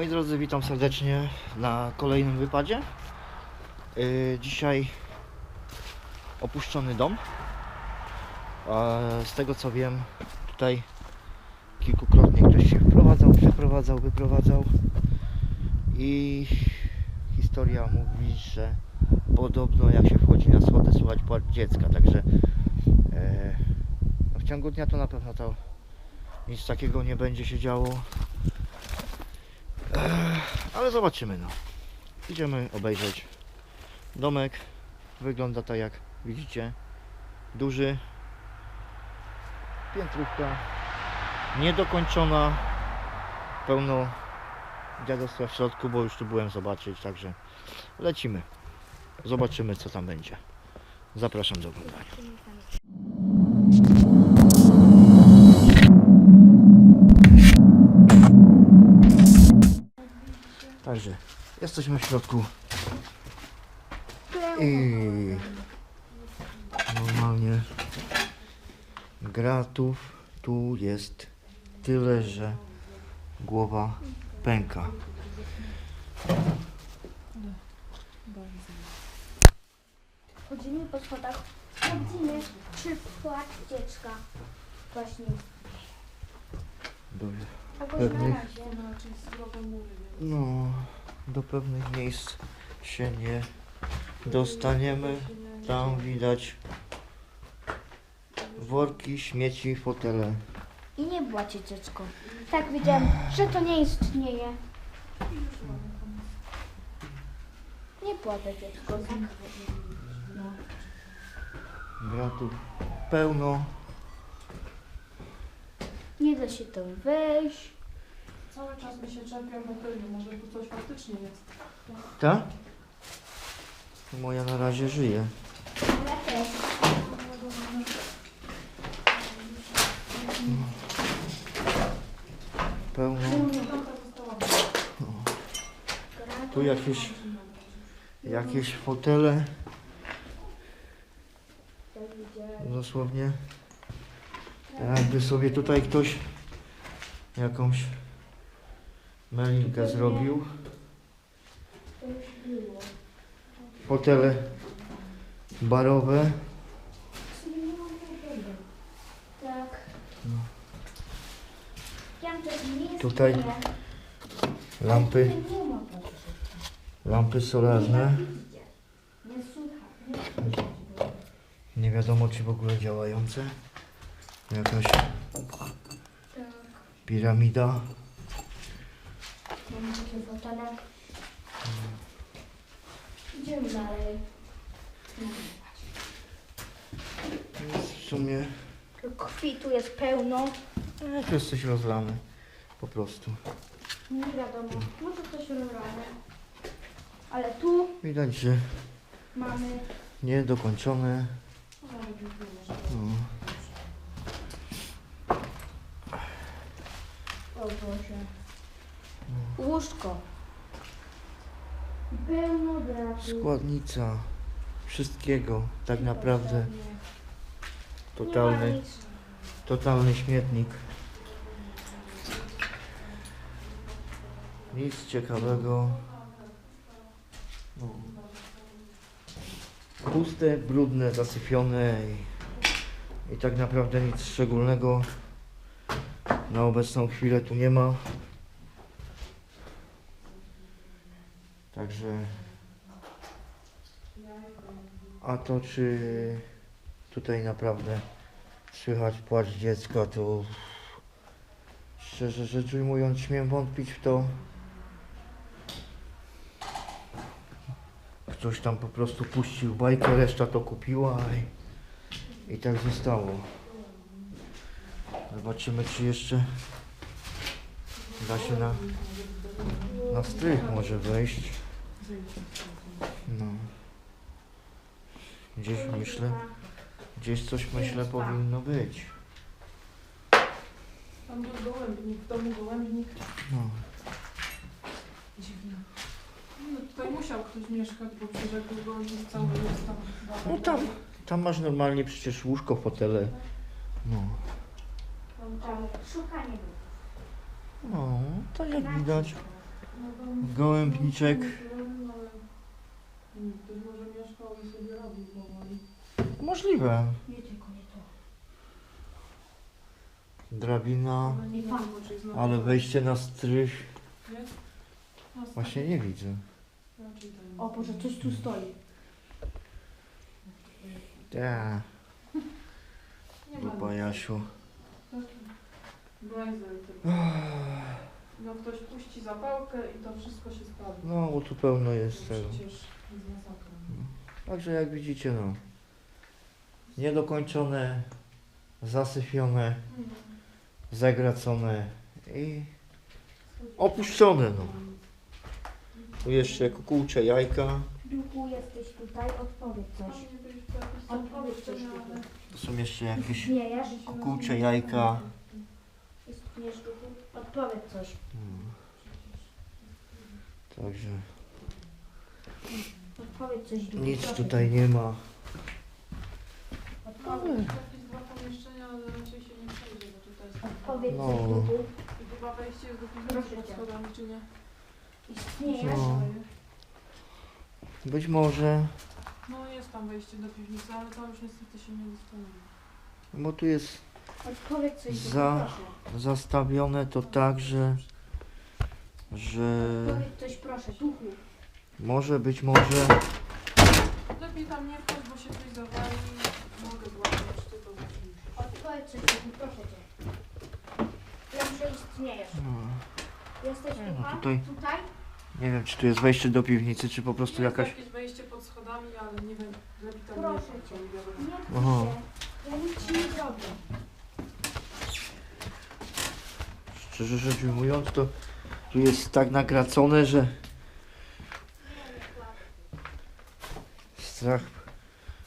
Moi drodzy, witam serdecznie na kolejnym wypadzie. Yy, dzisiaj opuszczony dom. Z tego co wiem, tutaj kilkukrotnie ktoś się wprowadzał, przeprowadzał, wyprowadzał. I historia mówi, że podobno jak się wchodzi na schody słychać płacz dziecka, także e, w ciągu dnia to na pewno to nic takiego nie będzie się działo. Ale zobaczymy no. Idziemy obejrzeć domek. Wygląda tak jak widzicie. Duży. Piętrówka. Niedokończona. Pełno dziadostwa w środku, bo już tu byłem zobaczyć, także lecimy. Zobaczymy co tam będzie. Zapraszam do oglądania. Jesteśmy w środku i normalnie gratów tu jest tyle, że głowa pęka. Chodzimy po schodach, sprawdzimy, czy płacz dziecka. Właśnie. Do, Jakoś Pewnie. na razie. no, do pewnych miejsc się nie dostaniemy. Tam widać worki, śmieci, fotele. I nie płacie dziecko. Tak, widziałem, że to nie istnieje. Nie płacze dziecko, tak? Gratów pełno. Nie da się tam wejść. Cały czas mi się czepiam pylu, może tu coś faktycznie jest. Ta? Moja na razie żyje. Ja też. Pełno. Tu jakieś, jakieś fotele. Dosłownie. Jakby sobie tutaj ktoś jakąś melinkę zrobił. Fotele barowe. Tak. Nie Tutaj. Lampy, lampy solarne. Nie wiadomo czy w ogóle działające. Jakaś Tak. piramida. Mamy takie fotele. Idziemy dalej. W sumie Krwi tu jest pełno. e, to jest coś rozlane. Po prostu. Nie wiadomo, może coś rozlane. Ale tu Widać, że mamy niedokończone. No. O Boże. Łóżko. Składnica wszystkiego. Tak naprawdę totalny, totalny śmietnik. Nic ciekawego. Puste, brudne, zasypione i, i tak naprawdę nic szczególnego na obecną chwilę tu nie ma. Także a to czy tutaj naprawdę słychać płacz dziecka, to szczerze rzecz ujmując śmiem wątpić w to. Ktoś tam po prostu puścił bajkę, reszta to kupiła i, i tak zostało. Zobaczymy czy jeszcze da się na, na strych może wejść. No. Gdzieś myślę, gdzieś coś myślę powinno być. Tam był gołębnik, w domu gołębnik. No. Dziwne. No tutaj musiał ktoś mieszkać, bo przecież jak był gołębnik cały jest tam. No tam, tam masz normalnie przecież łóżko, fotele. No. Tam szukanie. No, tak jak widać. No Gołębniczek. Ktoś może mieszkał i sobie robił powoli. Możliwe. Nie tylko nie to. Drabina, Ale nie wiadomo, czy znowu- ale wejście na strych Jest? No, właśnie nie widzę. raczej. O Boże, coś tu stoi. Tak, Nie ma dupa Jasiu. Taki Blazer tylko. No ktoś puści zapałkę i to wszystko się spali. No, bo tu pełno jest tego. Przecież. Także jak widzicie, no. Niedokończone, zasyfione, zagracone i opuszczone, no. Tu jeszcze kukułcze jajka. Duchu, jesteś tutaj, odpowiedz coś. Odpowiedz coś duchu. Tu są jeszcze jakieś... Śmiejesz? Kukułcze jajka. Istniejesz duchu? Odpowiedz coś. Hmm. Także Odpowiedz coś duchu. nic tutaj nie ma. No, Odpowiedz, jakieś dwa pomieszczenia, ale raczej się nie przejdzie, bo tutaj jest... odpowiedz No. coś duchu. I chyba wejście jest do piwnicy pod cię. schodami, czy nie? Istniejesz? No. Być może, No jest tam wejście do piwnicy, ale tam już niestety się nie dostanie. bo tu jest Odpowiedz coś Za- proszę. zastawione to tak, że, że coś proszę, duchu. Może być może Lepiej tam nie wchodź, bo się coś zawali. Mogę złapać, czy ty to. Odpowiedz duchu, proszę cię. Wiem, że istniejesz. no, Jesteś Nie, no tutaj- Tutaj? nie wiem czy tu jest wejście do piwnicy, czy po prostu Jest jakaś jakieś wejście pod schodami, ale nie wiem, lepiej tam Proszę nie cię. wchodź, bo wiadomo. Nie Aha. chcę. Ja nic ci nie zrobię. szczerze rzecz ujmując to tu jest tak nagracone, że strach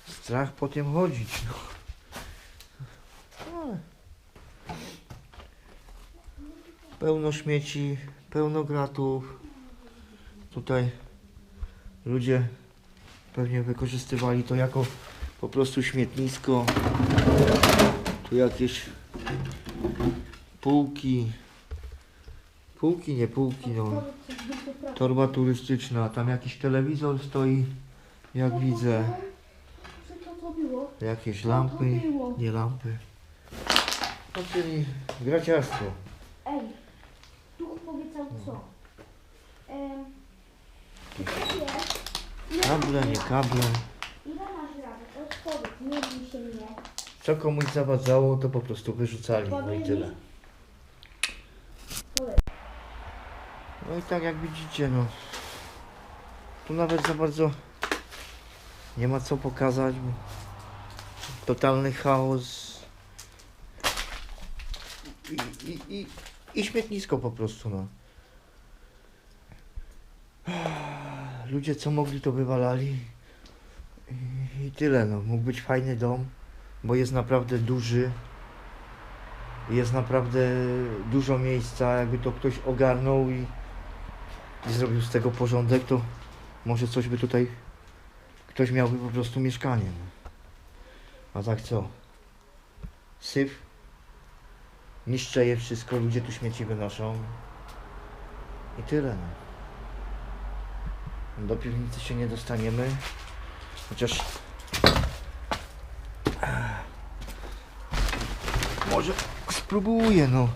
strach po tym chodzić no. Ale pełno śmieci pełno gratów. Tutaj ludzie pewnie wykorzystywali to jako po prostu śmietnisko. Tu jakieś półki. Półki nie półki no. Torba turystyczna tam jakiś telewizor stoi jak widzę jakieś lampy nie lampy. No czyli graciarstwo. Ej, duch powiedział co? Ile kable. nie kable co komuś zawadzało to po prostu wyrzucali. No i tyle. no i tak jak widzicie no. Tu nawet za bardzo nie ma co pokazać totalny chaos. I, i, i, i śmietnisko po prostu no. Ludzie co mogli to wywalali. I, i tyle no. Mógł być fajny dom bo jest naprawdę duży. Jest naprawdę dużo miejsca. Jakby to ktoś ogarnął i, i zrobił z tego porządek to może coś by tutaj ktoś miałby po prostu mieszkanie no. a tak co syf niszczeje wszystko ludzie tu śmieci wynoszą i tyle no. Do piwnicy się nie dostaniemy. Chociaż. Może spróbuję, no.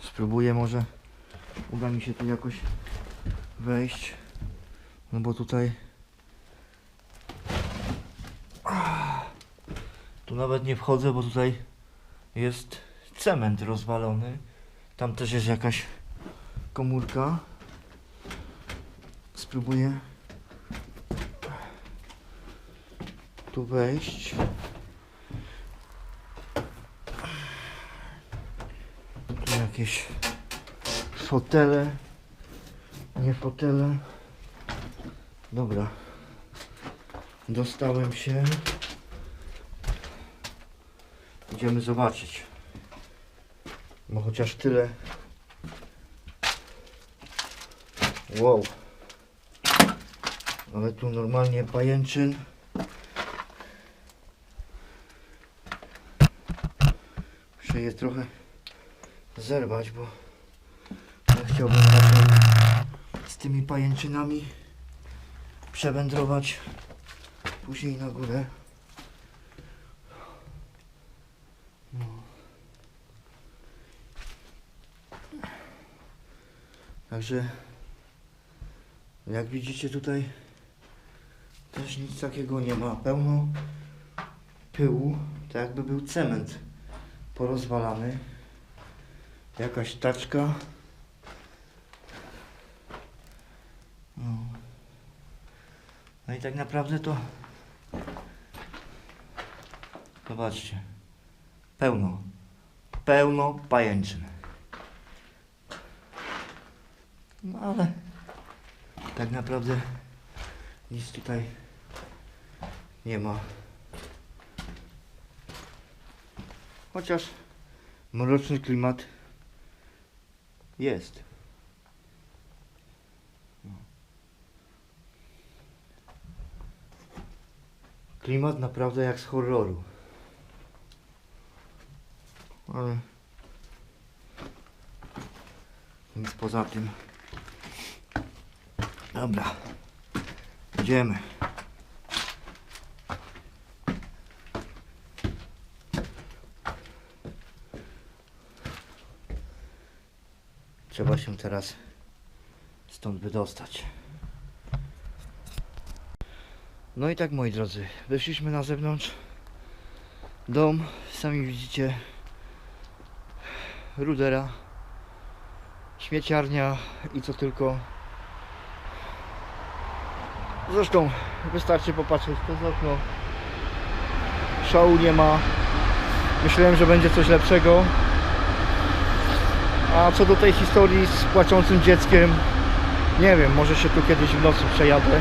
Spróbuję, może uda mi się tu jakoś wejść. No bo tutaj. Tu nawet nie wchodzę, bo tutaj jest cement rozwalony. Tam też jest jakaś komórka. Spróbuję tu wejść. Tu jakieś fotele. Nie fotele. Dobra. Dostałem się. Idziemy zobaczyć. Bo chociaż tyle. Wow. Ale tu normalnie pajęczyn. Muszę je trochę zerwać, bo ja chciałbym raczej z tymi pajęczynami przewędrować później na górę. No. Także jak widzicie tutaj też nic takiego nie ma. Pełno pyłu, tak jakby był cement porozwalany. Jakaś taczka. No i tak naprawdę to zobaczcie. Pełno. Pełno pajęczyn. No ale tak naprawdę nic tutaj nie ma. Chociaż mroczny klimat jest. Klimat naprawdę jak z horroru. Ale nic poza tym. Dobra. Idziemy. Trzeba się teraz stąd wydostać. No i tak moi drodzy, wyszliśmy na zewnątrz. Dom, sami widzicie, rudera, śmieciarnia i co tylko. Zresztą wystarczy popatrzeć przez okno. Szału nie ma. Myślałem, że będzie coś lepszego. A co do tej historii z płaczącym dzieckiem, nie wiem, może się tu kiedyś w nocy przejadę.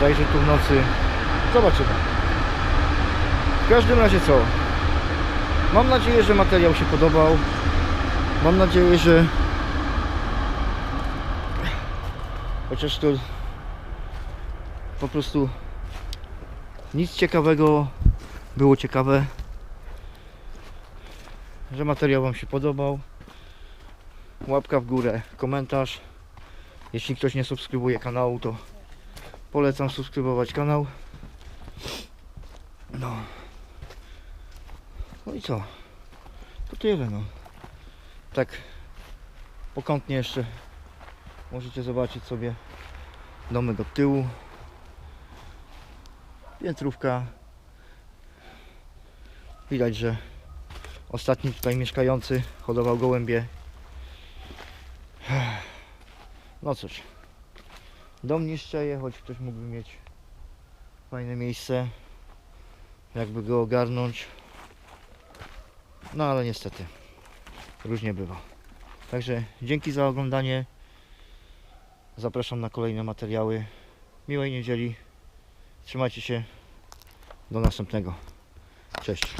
Zajrzę tu w nocy. Zobaczymy. W każdym razie co? Mam nadzieję, że materiał się podobał. Mam nadzieję, że chociaż to po prostu nic ciekawego było ciekawe. Że materiał Wam się podobał łapka w górę, komentarz. Jeśli ktoś nie subskrybuje kanału, to polecam subskrybować kanał. No. No i co? To tyle, no. Tak pokątnie jeszcze możecie zobaczyć sobie domek od tyłu. Piętrówka. Widać, że ostatni tutaj mieszkający hodował gołębie no cóż, dom niszczeje, choć ktoś mógłby mieć fajne miejsce, jakby go ogarnąć. No ale niestety, różnie bywa. Także dzięki za oglądanie. Zapraszam na kolejne materiały. Miłej niedzieli. Trzymajcie się. Do następnego. Cześć.